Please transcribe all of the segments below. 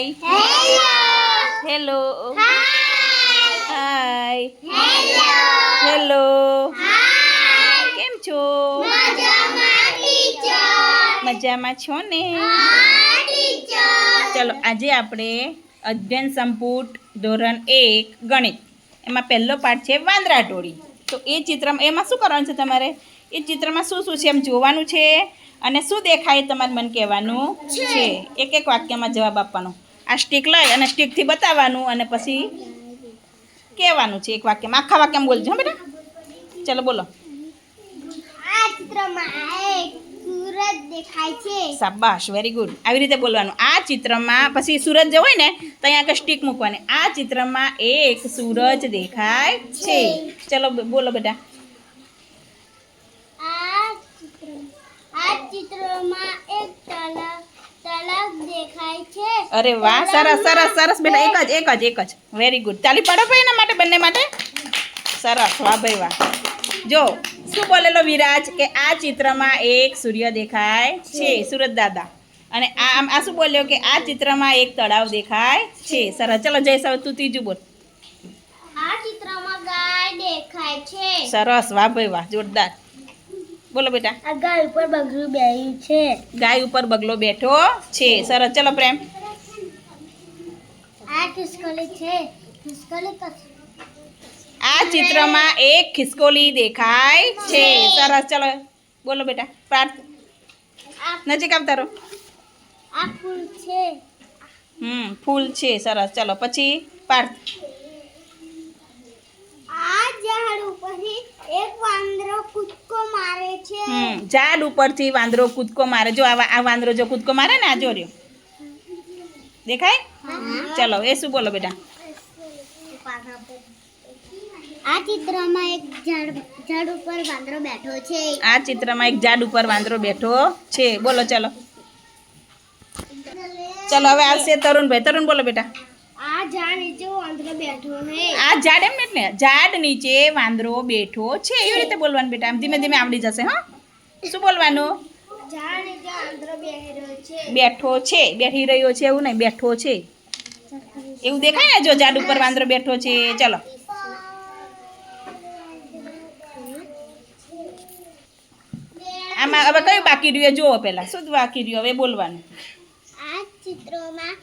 Hi hello hi hello કેમ છો મજામાં છો ને ચલો આજે આપણે અધ્યયન સંપુટ ધોરણ એક ગણિત એમાં પહેલો પાઠ છે વાંદરા ટોળી તો એ ચિત્રમાં એમાં શું કરવાનું છે તમારે એ ચિત્રમાં શું શું છે એમ જોવાનું છે અને શું દેખાય તમારે મને કહેવાનું છે એક એક વાક્યમાં જવાબ આપવાનો આ સ્ટીક લઈ અને સ્ટીકથી બતાવવાનું અને પછી કહેવાનું છે એક વાક્યમાં. આખા વાક્યમાં બોલજો બેટા. ચલો બોલો. આ ચિત્રમાં એક સૂરજ દેખાય છે. શાબાશ વેરી ગુડ આવી રીતે બોલવાનું. આ ચિત્રમાં પછી સૂરજ જે હોય ને તો અહીંયા આગળ સ્ટીક મૂકવાની. આ ચિત્રમાં એક સૂરજ દેખાય છે. ચલો બોલો બેટા. આ આ ચિત્રમાં એક તળાવ અરે વાહ સરસ સરસ સરસ બેટા એક જ એક જ એક જ. વેરી ગુડ ચાલી પડો ભાઈ એના માટે બંને માટે? સરસ વાહ ભાઈ વાહ. જો શું બોલેલો વિરાજ કે આ ચિત્રમાં એક સૂર્ય દેખાય છે સુરત દાદા. અને આ આમ આ શું બોલ્યો કે આ ચિત્રમાં એક તળાવ દેખાય છે? સરસ. ચલો જય સર તું ત્રીજું બોલ. આ ચિત્રમાં ગાય દેખાય છે. સરસ વાહ ભાઈ વાહ જોરદાર. બોલો બેટા. આ ગાય ઉપર બગલો બેહ્યું છે. ગાય ઉપર બગલો બેઠો છે. સરસ. ચલો પ્રેમ. આ ખિસકોલી છે. ખિસકોલી આ ચિત્રમાં એક ખિસકોલી દેખાય છે. સરસ. ચલો બોલો બેટા. પાર્થ નજીક આવતા રહો આ ફૂલ છે. હમ ફૂલ છે. સરસ. ચલો પછી પાર્થ આ ઝાડ ઉપર એક વાંદરો કૂદકો ઝાડ ઉપરથી વાંદરો કૂદકો મારે. જો આ વાંદરો જો કૂદકો મારે ને આ જો રહ્યો. દેખાય? ચલો એ શું બોલો બેટા? આ ચિત્રમાં એક ઝાડ ઝાડ ઉપર વાંદરો બેઠો છે. આ ચિત્રમાં એક ઝાડ ઉપર વાંદરો બેઠો છે. બોલો ચલો. ચલો હવે આવશે તરુણભાઈ. તરુણ બોલો બેટા. આ ઝાડ નીચે વાંદરો બેઠો છે. આ ઝાડ એમ ને ઝાડ નીચે વાંદરો બેઠો છે. એવી રીતે બોલવાનું બેટા. ધીમે ધીમે આવડી જશે હા? શું બોલવાનું? ઝાડ નીચે વાંદરો બેહી છે. બેઠો છે. બેઠી રહ્યો છે એવું નહીં. બેઠો છે. એવું દેખાય ને જો ઝાડ ઉપર વાંદરો બેઠો છે? ચલો. આમાં હવે કયું બાકી રહ્યું જુઓ પહેલા. શું બાકી રહ્યું? હવે બોલવાનું. આ ચિત્રમાં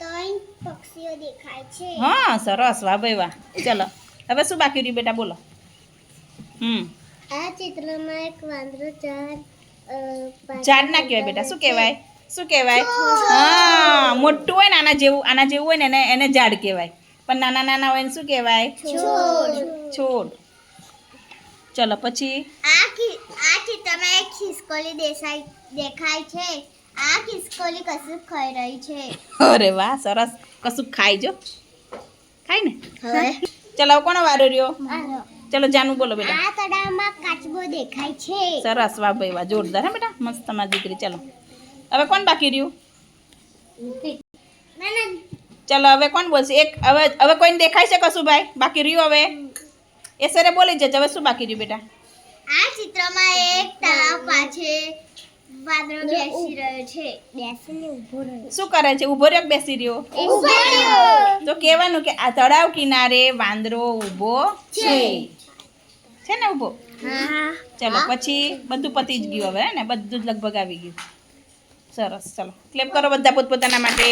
ત્રણ પક્ષીઓ દેખાય છે. હા સરસ. વાહ ભાઈ વાહ. ચલો. હવે શું બાકી રહ્યું બેટા? બોલો. હમ. આ ચિત્રમાં એક વાંદરો ચાર ચાર ના કહેવાય બેટા. શું કહેવાય? શું કહેવાય? હા મોટું હોય ને આના જેવું આના જેવું હોય ને એને એને ઝાડ કહેવાય. પણ નાના નાના હોય ને શું કહેવાય? છોડ. છોડ. ચલો પછી? આ આ ચિત્રમાં એક ખિસકોલી દેસાઈ દેખાય છે. આ ખિસકોલી કશું ખાઈ રહી છે. અરે વાહ સરસ. કશું ખાઈ જો. ખાઈ ને? ચલો કોનો વારો રહ્યો? ચલો જાનું બોલો બેટા. આ તળાવમાં કાચબો દેખાય છે. સરસ વાહ ભાઈ વાહ જોરદાર હે બેટા. મસ્ત તમારી દીકરી ચલો. હવે કોણ બાકી રહ્યું? ચલો હવે કોણ બોલશે? એક હવે હવે કોઈને દેખાય છે કશું ભાઈ? બાકી રહ્યું હવે? એ સરે બોલી જજો. હવે શું બાકી રહ્યું બેટા? આ ચિત્રમાં એક તળાવ પાસે વાંદરો બેસી રહ્યો છે. બેસીને ઊભો રહ્યો શું કરે છે? ઊભો રહ્યો બેસી રહ્યો? ઊભો રહ્યો. તો કહેવાનું કે આ તળાવ કિનારે વાંદરો ઊભો છે. છે. ને ઊભો હા. ચલો પછી બધું પતી જ ગયું હવે હે ને? બધું જ લગભગ આવી ગયું. સરસ ચલો. ક્લેપ કરો બધા પોતપોતાના માટે.